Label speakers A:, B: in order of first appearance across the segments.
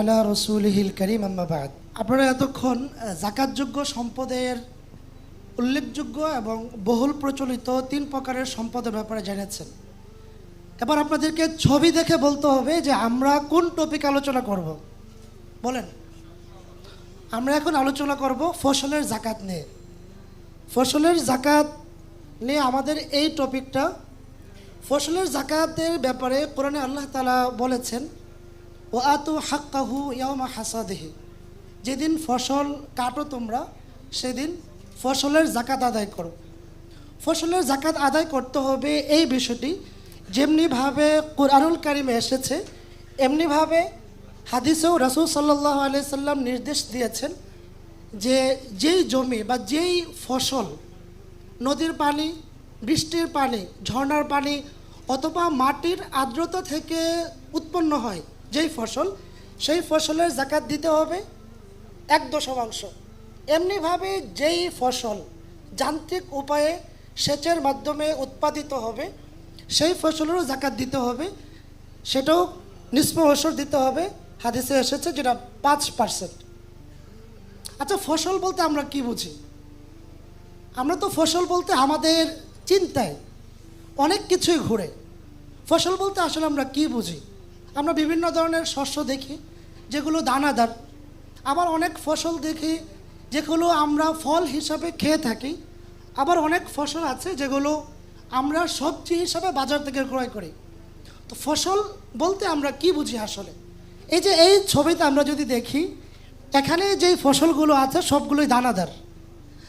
A: আলা রসুলহিল করিম আম্মাবাদ আপনারা এতক্ষণ জাকাতযোগ্য সম্পদের উল্লেখযোগ্য এবং বহুল প্রচলিত তিন প্রকারের সম্পদের ব্যাপারে জেনেছেন। এবার আপনাদেরকে ছবি দেখে বলতে হবে যে আমরা কোন টপিক আলোচনা করব। বলেন। আমরা এখন আলোচনা করব ফসলের জাকাত নিয়ে। ফসলের জাকাত নিয়ে আমাদের এই টপিকটা ফসলের জাকাতের ব্যাপারে কোরআনে আল্লাহ তালা বলেছেন ও আতু হাক্কাহু ইয়ামা হাসাদেহি। যেদিন ফসল কাটো তোমরা, সেদিন ফসলের জাকাত আদায় করো। ফসলের জাকাত আদায় করতে হবে এই বিষয়টি যেমনিভাবে কোরআনুল কারিমে এসেছে, এমনিভাবে হাদিসেও রাসুল সাল্লাহ সাল্লাম নির্দেশ দিয়েছেন যে যেই জমি বা যেই ফসল নদীর পানি, বৃষ্টির পানি, ঝর্ণার পানি অথবা মাটির আর্দ্রতা থেকে উৎপন্ন হয়, যেই ফসল, সেই ফসলের জাকাত দিতে হবে এক দশমাংশ। এমনিভাবে যেই ফসল যান্ত্রিক উপায়ে সেচের মাধ্যমে উৎপাদিত হবে, সেই ফসলেরও জাকাত দিতে হবে, সেটাও নিষ্প ওষর দিতে হবে। হাদিসে এসেছে যেটা পাঁচ পার্সেন্ট আচ্ছা ফসল বলতে আমরা কি বুঝি? আমরা তো ফসল বলতে আমাদের চিন্তায় অনেক কিছুই ঘুরে। ফসল বলতে আসলে আমরা কি বুঝি? আমরা বিভিন্ন ধরনের শস্য দেখি, যেগুলো দানাদার। আবার অনেক ফসল দেখি, যেগুলো আমরা ফল হিসাবে খেয়ে থাকি। আবার অনেক ফসল আছে যেগুলো আমরা সবজি হিসাবে বাজার থেকে ক্রয় করি। তো ফসল বলতে আমরা কি বুঝি আসলে? এই যে এই ছবিতে আমরা যদি দেখি, এখানে যেই ফসলগুলো আছে সবগুলোই দানাদার।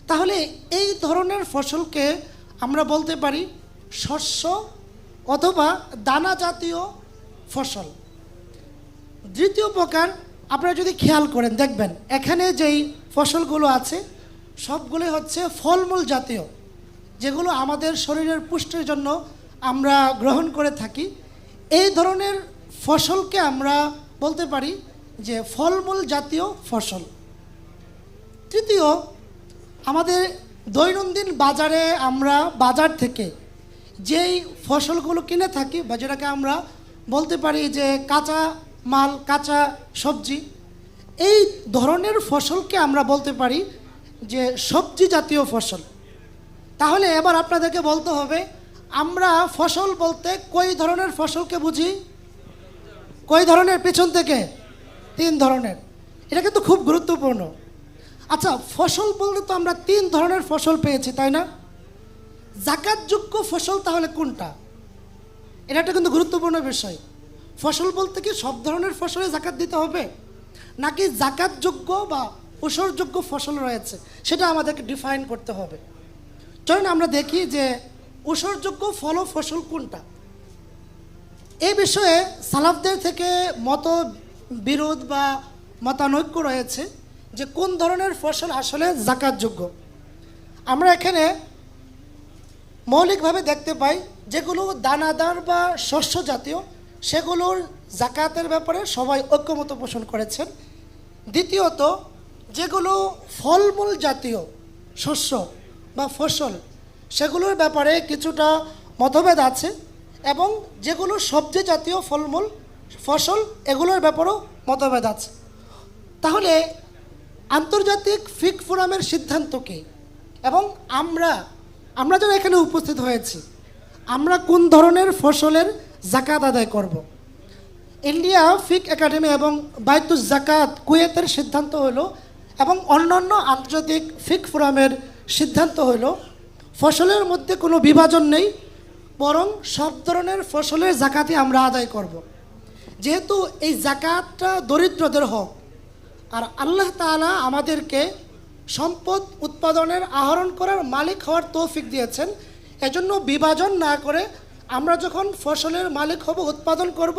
A: তাহলে এই ধরনের ফসলকে আমরা বলতে পারি শস্য অথবা দানা জাতীয় ফসল। দ্বিতীয় প্রকার আপনারা যদি খেয়াল করেন, দেখবেন এখানে যেই ফসলগুলো আছে, সবগুলোই হচ্ছে ফলমূল জাতীয়, যেগুলো আমাদের শরীরের পুষ্টির জন্য আমরা গ্রহণ করে থাকি। এই ধরনের ফসলকে আমরা বলতে পারি যে ফলমূল জাতীয় ফসল। তৃতীয়, আমাদের দৈনন্দিন বাজারে আমরা বাজার থেকে যেই ফসলগুলো কিনে থাকি বা যেটাকে আমরা বলতে পারি যে কাঁচা মাল, কাঁচা সবজি, এই ধরনের ফসলকে আমরা বলতে পারি যে সবজি জাতীয় ফসল। তাহলে এবার আপনাদেরকে বলতে হবে, আমরা ফসল বলতে কই ধরনের ফসলকে বুঝি? কই ধরনের? পেছন থেকে। তিন ধরনের। এটা কিন্তু খুব গুরুত্বপূর্ণ। আচ্ছা ফসল বলতে তো আমরা তিন ধরনের ফসল পেয়েছি, তাই না? জাকাতযোগ্য ফসল তাহলে কোনটা? এটা একটা কিন্তু গুরুত্বপূর্ণ বিষয়। ফসল বলতে কি সব ধরনের ফসলে জাকাত দিতে হবে? নাকি জাকাতযোগ্য বা ওসরযোগ্য ফসল রয়েছে, সেটা আমাদেরকে ডিফাইন করতে হবে। চলুন আমরা দেখি যে ওসরযোগ্য ফল ফসল কোনটা। এই বিষয়ে সালাফদের থেকে মত বিরোধ বা মতানৈক্য রয়েছে যে কোন ধরনের ফসল আসলে জাকাতযোগ্য। আমরা এখানে মৌলিকভাবে দেখতে পাই, যেগুলো দানাদার বা শস্য জাতীয়, সেগুলোর জাকাতের ব্যাপারে সবাই ঐক্যমত পোষণ করেছেন। দ্বিতীয়ত, যেগুলো ফলমূল জাতীয় শস্য বা ফসল, সেগুলোর ব্যাপারে কিছুটা মতভেদ আছে এবং যেগুলো সবজি জাতীয় ফলমূল, ফসল, এগুলোর ব্যাপারেও মতভেদ আছে। তাহলে আন্তর্জাতিক ফিক ফোরামের সিদ্ধান্ত কী? এবং আমরা আমরা যারা এখানে উপস্থিত হয়েছি, আমরা কোন ধরনের ফসলের জাকাত আদায় করব। ইন্ডিয়া ফিক একাডেমি এবং বাইতুস জাকাত কুয়েতের সিদ্ধান্ত হলো এবং অন্যান্য আন্তর্জাতিক ফিক ফোরামের সিদ্ধান্ত হলো, ফসলের মধ্যে কোনো বিভাজন নেই, বরং সব ধরনের ফসলের জাকাতই আমরা আদায় করব। যেহেতু এই জাকাতটা দরিদ্রদের হক, আর আল্লাহ তাআলা আমাদেরকে সম্পদ উৎপাদনের আহরণ করার মালিক হওয়ার তৌফিক দিয়েছেন। এজন্য বিভাজন না করে আমরা যখন ফসলের মালিক হব, উৎপাদন করব,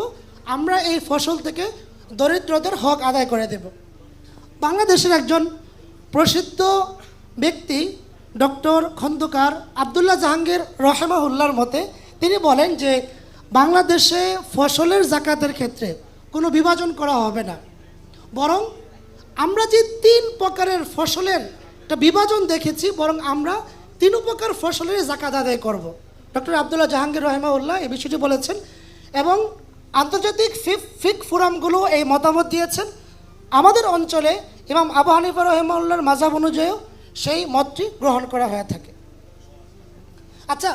A: আমরা এই ফসল থেকে দরিদ্রদের হক আদায় করে দেব। বাংলাদেশের একজন প্রসিদ্ধ ব্যক্তি, ডক্টর খন্দকার আবদুল্লাহ জাহাঙ্গীর রহেমাহুল্লার মতে তিনি বলেন যে, বাংলাদেশে ফসলের জাকাতের ক্ষেত্রে কোনো বিভাজন করা হবে না। বরং আমরা যে তিন প্রকারের ফসলের একটা বিভাজন দেখেছি, বরং আমরা তিন প্রকার ফসলের জাকাত আদায় করব। ডক্টর আবদুল্লাহ জাহাঙ্গীর রহমাউল্লাহ এই বিষয়টি বলেছেন এবং আন্তর্জাতিক ফিক ফিক ফোরামগুলো এই মতামত দিয়েছেন। আমাদের অঞ্চলে ইমাম আবু হানিফা রহমাল্লার মাজাব অনুযায়ীও সেই মতটি গ্রহণ করা হয়ে থাকে। আচ্ছা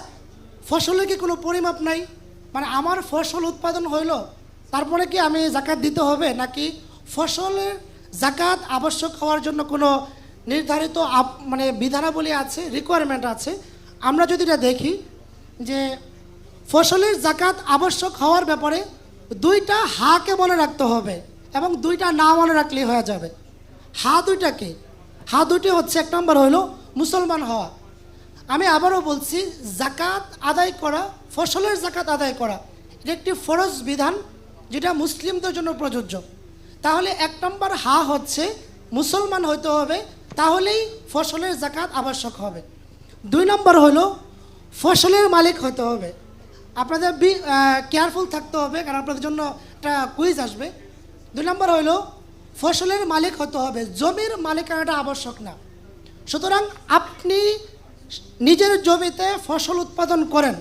A: ফসলের কি কোনো পরিমাপ নাই? মানে আমার ফসল উৎপাদন হইল, তারপরে কি আমি জাকাত দিতে হবে, নাকি ফসলের জাকাত আবশ্যক হওয়ার জন্য কোনো নির্ধারিত মানে বিধানাবলী আছে রিকোয়ারমেন্ট আছে। আমরা যদি এটা দেখি যে ফসলের জাকাত আবশ্যক হওয়ার ব্যাপারে দুইটা হাকে মনে রাখতে হবে এবং দুইটা না মনে রাখলেই হয়ে যাবে। হা দুইটাকে হা দুটি হচ্ছে, এক নম্বর হলো মুসলমান হওয়া। আমি আবারও বলছি, জাকাত আদায় করা, ফসলের জাকাত আদায় করা, এটা একটি ফরজ বিধান যেটা মুসলিমদের জন্য প্রযোজ্য। তাহলে এক নম্বর হা হচ্ছে মুসলমান হইতে হবে, তাহলেই ফসলের জাকাত আবশ্যক হবে। দুই নম্বর হলো ফসলের মালিক হতে হবে। আপনাদের বি কেয়ারফুল থাকতে হবে, কারণ আপনাদের জন্য একটা কুইজ আসবে। দুই নম্বর হলো ফসলের মালিক হতে হবে, জমির মালিকানাটা আবশ্যক না। সুতরাং আপনি নিজের জমিতে ফসল উৎপাদন করেন,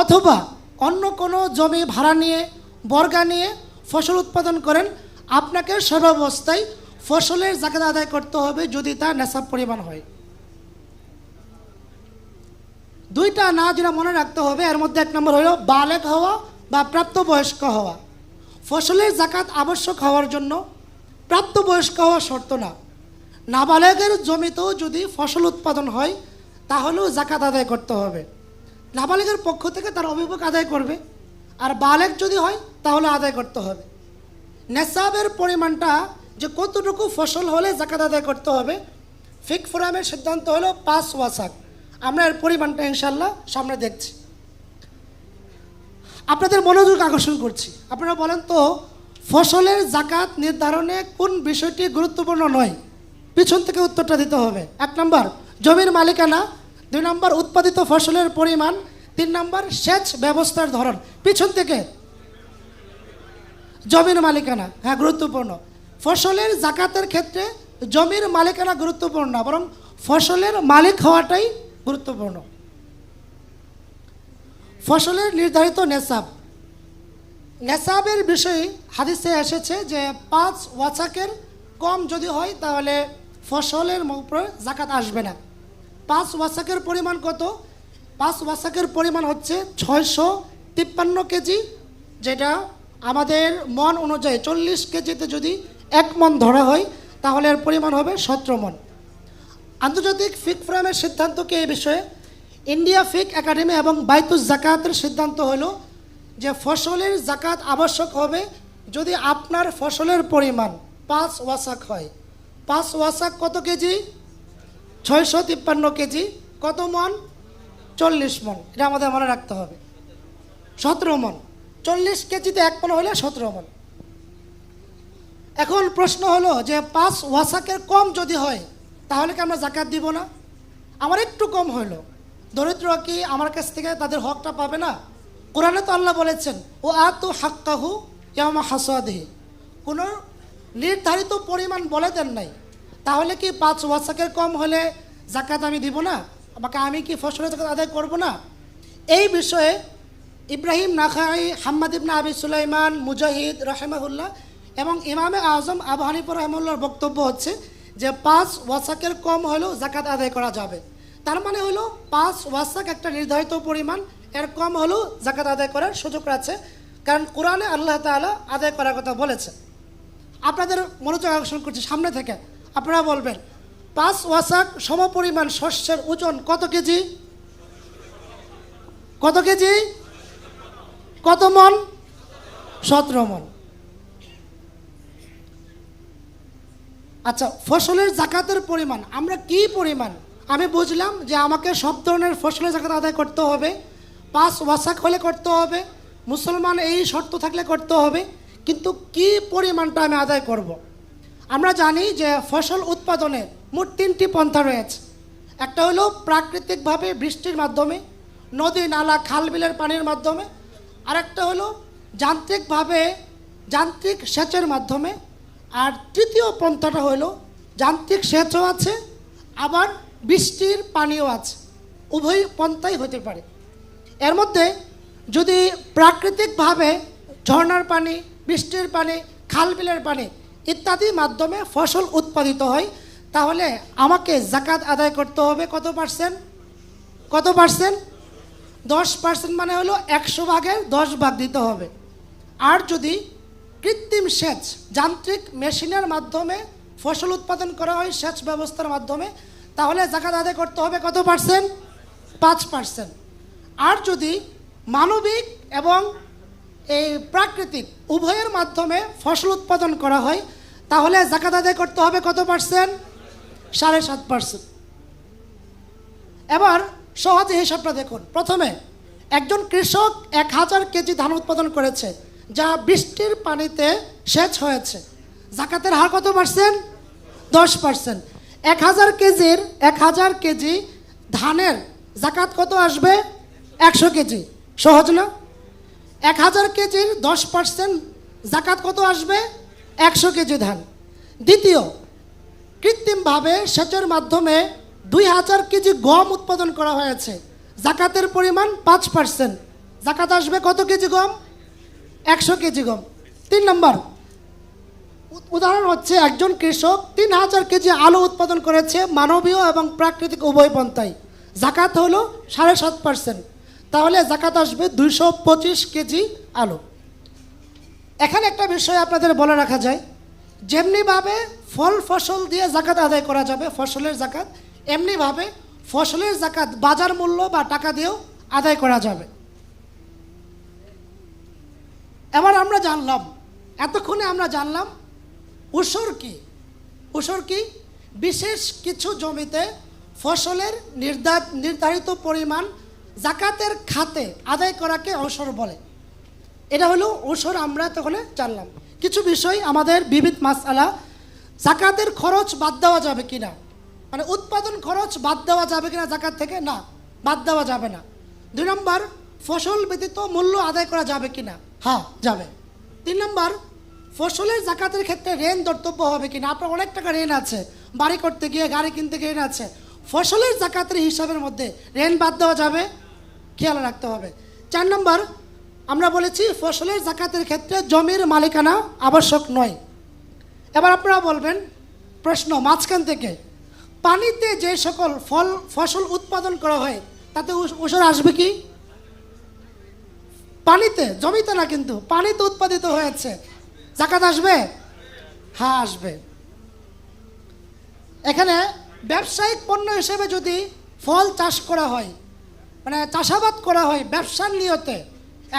A: অথবা অন্য কোনো জমি ভাড়া নিয়ে, বর্গা নিয়ে ফসল উৎপাদন করেন আপনাকে সর্বাবস্থায় ফসলের জাকাত আদায় করতে হবে যদি তা নেশাব পরিমাণ হয়। দুইটা না যেটা মনে রাখতে হবে, এর মধ্যে এক নম্বর হলো বালেক হওয়া বা প্রাপ্তবয়স্ক হওয়া। ফসলের জাকাত আবশ্যক হওয়ার জন্য প্রাপ্তবয়স্ক হওয়া শর্ত না। নাবালেগের জমিতেও যদি ফসল উৎপাদন হয়, তাহলেও জাকাত আদায় করতে হবে। নাবালেগের পক্ষ থেকে তার অভিভাবক আদায় করবে। আর বালেক যদি হয়, তাহলে আদায় করতে হবে। নেশাবের পরিমাণটা যে কতটুকু ফসল হলে জাকাত আদায় করতে হবে, ফিক ফোরামের সিদ্ধান্ত হলো পাঁচ ওয়াসাক। আমরা এর পরিমাণটা ইনশাল্লাহ সামনে দেখছি। আপনাদের মনোযোগ আকর্ষণ করছি। আপনারা বলেন তো, ফসলের জাকাত নির্ধারণে কোন বিষয়টি গুরুত্বপূর্ণ নয়? পিছন থেকে উত্তরটা দিতে হবে। এক নম্বর, জমির মালিকানা। দুই নম্বর, উৎপাদিত ফসলের পরিমাণ। তিন নম্বর, সেচ ব্যবস্থার ধরন। পিছন থেকে জমির মালিকানা হ্যাঁ গুরুত্বপূর্ণ। ফসলের জাকাতের ক্ষেত্রে জমির মালিকানা গুরুত্বপূর্ণ না, বরং ফসলের মালিক হওয়াটাই গুরুত্বপূর্ণ। ফসলের নির্ধারিত নেশাব। নেশাবের বিষয়ে হাদিসে এসেছে যে পাঁচ ওয়াচাকের কম যদি হয়, তাহলে ফসলের উপরে জাকাত আসবে না। পাঁচ ওয়াসাকের পরিমাণ কত? পাঁচ ওয়াসাকের পরিমাণ হচ্ছে ছয়শো তিপ্পান্ন কেজি, যেটা আমাদের মন অনুযায়ী চল্লিশ কেজিতে যদি এক মন ধরা হয়, তাহলে এর পরিমাণ হবে সতেরো মন। আন্তর্জাতিক ফিক ফোরামের সিদ্ধান্ত কি এই বিষয়ে ইন্ডিয়া ফিক একাডেমি এবং বাইতুস জাকাতের সিদ্ধান্ত হলো যে ফসলের জাকাত আবশ্যক হবে যদি আপনার ফসলের পরিমাণ পাঁচ ওয়াসাক হয়। পাঁচ ওয়াসাক কত কেজি? ছয়শো তিপ্পান্ন কেজি। কত মন? চল্লিশ মন। এটা আমাদের মনে রাখতে হবে। সতেরো মন। চল্লিশ কেজিতে এক মন হলে সতেরো মন এখন প্রশ্ন হলো যে পাঁচ ওয়াসাকের কম যদি হয়, তাহলে কি আমরা জাকাত দিব না? আমার একটু কম হইল। দরিদ্র কি আমার কাছ থেকে তাদের হকটা পাবে না? কোরআনে তো আল্লাহ বলেছেন, ও আতু হাক্কাহু ইয়ামা হাসাদিহি। কোনো নির্ধারিত পরিমাণ বলে দেন নাই। তাহলে কি পাঁচ ওয়াসাকের কম হলে জাকাত আমি দিব না? আমাকে আমি কি ফসলের জাকাত আদায় করব না? এই বিষয়ে ইব্রাহিম নাখাই, হাম্মাদ ইবনা আবি সুলাইমান, মুজাহিদ রাহেমাহুল্লাহ এবং ইমামে আজম আবু হানিফুর রহমুল্লার বক্তব্য হচ্ছে যে পাঁচ ওয়াসাকের কম হলেও জাকাত আদায় করা যাবে। তার মানে হলো পাঁচ ওয়াসাক একটা নির্ধারিত পরিমাণ, এর কম হলেও জাকাত আদায় করার সুযোগ আছে, কারণ কোরআনে আল্লাহ তাআলা আদায় করার কথা বলেছে। আপনাদের মনোযোগ আকর্ষণ করছি সামনে থেকে। আপনারা বলবেন, পাঁচ ওয়াসাক সমপরিমাণ শস্যের ওজন কত কেজি? কত কেজি? কত মন? সতেরো মন। আচ্ছা ফসলের জাকাতের পরিমাণ, আমরা কি পরিমাণ? আমি বুঝলাম যে আমাকে সব ধরনের ফসলের জাকাত আদায় করতে হবে, পাঁচ ওয়াসাক হলে করতে হবে, মুসলমান এই শর্ত থাকলে করতে হবে, কিন্তু কি পরিমাণটা আমি আদায় করব। আমরা জানি যে ফসল উৎপাদনে মোট তিনটি পন্থা রয়েছে। একটা হলো প্রাকৃতিকভাবে বৃষ্টির মাধ্যমে, নদী, নালা, খাল, বিলের পানির মাধ্যমে আরেকটা হলো যান্ত্রিকভাবে যান্ত্রিক সেচের মাধ্যমে। আর তৃতীয় পন্থাটা হলো যান্ত্রিক সেচও আছে, আবার বৃষ্টির পানিও আছে। উভয় পন্থাই হতে পারে। এর মধ্যে যদি প্রাকৃতিকভাবে ঝর্ণার পানি, বৃষ্টির পানি খাল বিলের পানি ইত্যাদি মাধ্যমে ফসল উৎপাদিত হয়, তাহলে আমাকে জাকাত আদায় করতে হবে কত পার্সেন্ট কত পার্সেন্ট দশ পার্সেন্ট মানে হলো একশো ভাগের দশ ভাগ দিতে হবে। আর যদি কৃত্রিম সেচ, যান্ত্রিক মেশিনের মাধ্যমে ফসল উৎপাদন করা হয় সেচ ব্যবস্থার মাধ্যমে, তাহলে জাকাত আদায় করতে হবে কত পার্সেন্ট পাঁচ পার্সেন্ট আর যদি মানবিক এবং এই প্রাকৃতিক উভয়ের মাধ্যমে ফসল উৎপাদন করা হয়, তাহলে জাকাত আদায় করতে হবে কত পার্সেন্ট সাড়ে সাত পার্সেন্ট এবার সহজে হিসাবটা দেখুন। প্রথমে, একজন কৃষক এক হাজার কেজি ধান উৎপাদন করেছে, যা বৃষ্টির পানিতে সেচ হয়েছে। জাকাতের হার কত পার্সেন্ট? দশ পার্সেন্ট। এক হাজার কেজির এক হাজার কেজি ধানের জাকাত কত আসবে? একশো কেজি। সহজ না? এক হাজার কেজির দশ পার্সেন্ট জাকাত কত আসবে? একশো কেজি ধান। দ্বিতীয়, কৃত্রিমভাবে সেচের মাধ্যমে দুই হাজার কেজি গম উৎপাদন করা হয়েছে। জাকাতের পরিমাণ পাঁচ পার্সেন্ট জাকাত আসবে কত কেজি গম? একশো কেজি গম। তিন নম্বর, উদাহরণ হচ্ছে একজন কৃষক তিন হাজার কেজি আলু উৎপাদন করেছে মানবীয় এবং প্রাকৃতিক উভয় পন্থায়। জাকাত হলো সাড়ে সাত পার্সেন্ট তাহলে জাকাত আসবে দুইশো পঁচিশ কেজি আলু। এখানে একটা বিষয় আপনাদের বলে রাখা যায়। যেমনিভাবে ফল ফসল দিয়ে জাকাত আদায় করা যাবে, ফসলের জাকাত এমনিভাবে ফসলের জাকাত বাজার মূল্য বা টাকা দিয়েও আদায় করা যাবে। এবার আমরা জানলাম, এতক্ষণে আমরা জানলাম উসর কি? উসর কি? বিশেষ কিছু জমিতে ফসলের নির্ধার, নির্ধারিত পরিমাণ জাকাতের খাতে আদায় করাকে অসর বলে। এটা হলো ওসর আমরা তখন জানলাম। কিছু বিষয় আমাদের বিবিধ মাসালা, জাকাতের খরচ বাদ দেওয়া যাবে কিনা? মানে উৎপাদন খরচ বাদ দেওয়া যাবে কিনা জাকাত থেকে? না, বাদ দেওয়া যাবে না। দুই নম্বর, ফসল ব্যতীত মূল্য আদায় করা যাবে কিনা? হ্যাঁ যাবে। তিন নম্বর, ফসলের জাকাতের ক্ষেত্রে ঋণ ধর্তব্য হবে কিনা? আপনার অনেক টাকা ঋণ আছে। বাড়ি করতে গিয়ে গাড়ি কিনতে গিয়ে ঋণ আছে। ফসলের জাকাতের হিসাবের মধ্যে ঋণ বাদ দেওয়া যাবে? খেয়াল রাখতে হবে। চার নম্বর, আমরা বলেছি ফসলের জাকাতের ক্ষেত্রে জমির মালিকানা আবশ্যক নয়। এবার আপনারা বলবেন, প্রশ্ন মাঝখান থেকে পানিতে যে সকল ফল, ফসল উৎপাদন করা হয়, তাতে ওষুধ আসবে কি? পানিতে, জমিতে না কিন্তু, পানিতে উৎপাদিত হয়েছে জাকাত আসবে? হ্যাঁ আসবে। এখানে ব্যবসায়িক পণ্য হিসেবে যদি ফল চাষ করা হয় মানে চাষাবাদ করা হয় ব্যবসার নিয়তে,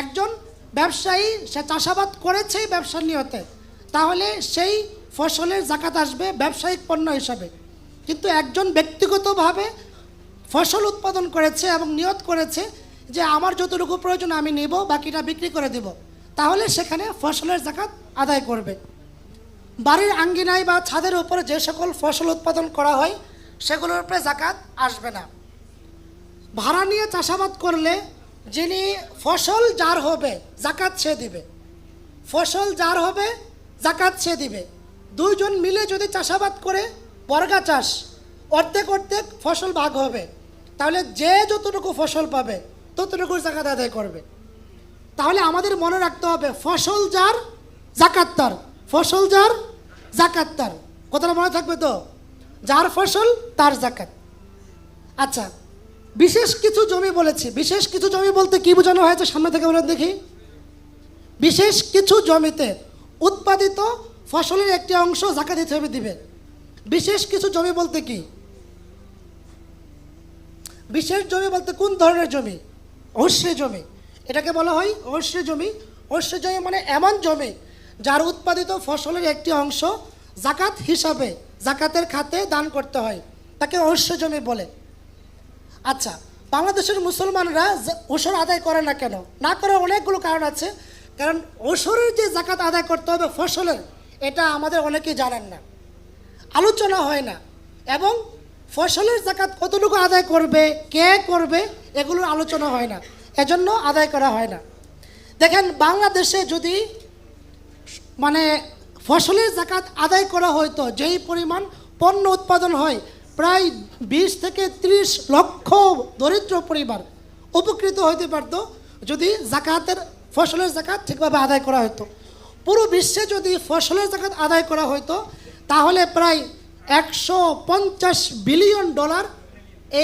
A: একজন ব্যবসায়ী, সে চাষাবাদ করেছেই ব্যবসার নিয়তে, তাহলে সেই ফসলের জাকাত আসবে ব্যবসায়িক পণ্য হিসাবে। কিন্তু একজন ব্যক্তিগতভাবে ফসল উৎপাদন করেছে এবং নিয়ত করেছে যে আমার যতটুকু প্রয়োজন আমি নেব, বাকিটা বিক্রি করে দেব। তাহলে সেখানে ফসলের জাকাত আদায় করবে। বাড়ির আঙ্গিনায় বা ছাদের উপরে যে সকল ফসল উৎপাদন করা হয়, সেগুলোর উপরে জাকাত আসবে না। ভাড়া নিয়ে চাষাবাদ করলে যিনি ফসল যার হবে, জাকাত সে দিবে। ফসল যার হবে, জাকাত সে দিবে। দুইজন মিলে যদি চাষাবাদ করে বর্গা চাষ, অর্ধেক অর্ধেক ফসল ভাগ হবে। তাহলে যে যতটুকু ফসল পাবে ততটুকু জাকাত আদায় করবে। তাহলে আমাদের মনে রাখতে হবে, ফসল যার, জাকাত তার। ফসল যার, জাকাত তার। কথাটা মনে থাকবে তো? যার ফসল, তার জাকাত। আচ্ছা বিশেষ কিছু জমি বলেছি। বিশেষ কিছু জমি বলতে কি বোঝানো হয়েছে? সামনে থেকে বলে দেখি। বিশেষ কিছু জমিতে উৎপাদিত ফসলের একটি অংশ জাকাত হিসেবে দিবে। বিশেষ কিছু জমি বলতে কি? বিশেষ জমি বলতে কোন ধরনের জমি? অশ্রী জমি। এটাকে বলা হয় অশ্রী জমি। অশ্রী জমি মানে এমন জমি যার উৎপাদিত ফসলের একটি অংশ জাকাত হিসাবে জাকাতের খাতে দান করতে হয়। তাকে অশ্রী জমি বলে। আচ্ছা বাংলাদেশের মুসলমানরা ওসর আদায় করে না কেন? না করার অনেকগুলো কারণ আছে। কারণ ওসরের যে জাকাত আদায় করতে হবে ফসলের, এটা আমাদের অনেকেই জানেন না। আলোচনা হয় না। এবং ফসলের জাকাত কতটুকু আদায় করবে, কে করবে, এগুলোর আলোচনা হয় না। এজন্য আদায় করা হয় না। দেখেন, বাংলাদেশে যদি মানে ফসলের জাকাত আদায় করা হয়তো যেই পরিমাণ পণ্য উৎপাদন হয়, প্রায় বিশ থেকে ত্রিশ লক্ষ দরিদ্র পরিবার উপকৃত হইতে পারতো যদি জাকাতের, ফসলের জাকাত ঠিকভাবে আদায় করা হতো পুরো বিশ্বে যদি ফসলের জাকাত আদায় করা হতো তাহলে প্রায় একশো পঞ্চাশ বিলিয়ন ডলার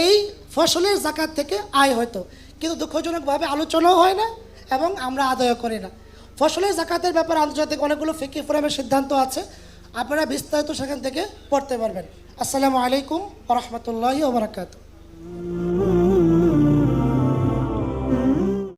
A: এই ফসলের জাকাত থেকে আয় হতো। কিন্তু দুঃখজনকভাবে আলোচনাও হয় না এবং আমরা আদায় করি না। ফসলের জাকাতের ব্যাপারে আন্তর্জাতিক অনেকগুলো ফিকি ফোরামের সিদ্ধান্ত আছে। আপনারা বিস্তারিত সেখান থেকে পড়তে পারবেন। আসসালামু আলাইকুম রহমতুল্লাহি ওবরাকাতু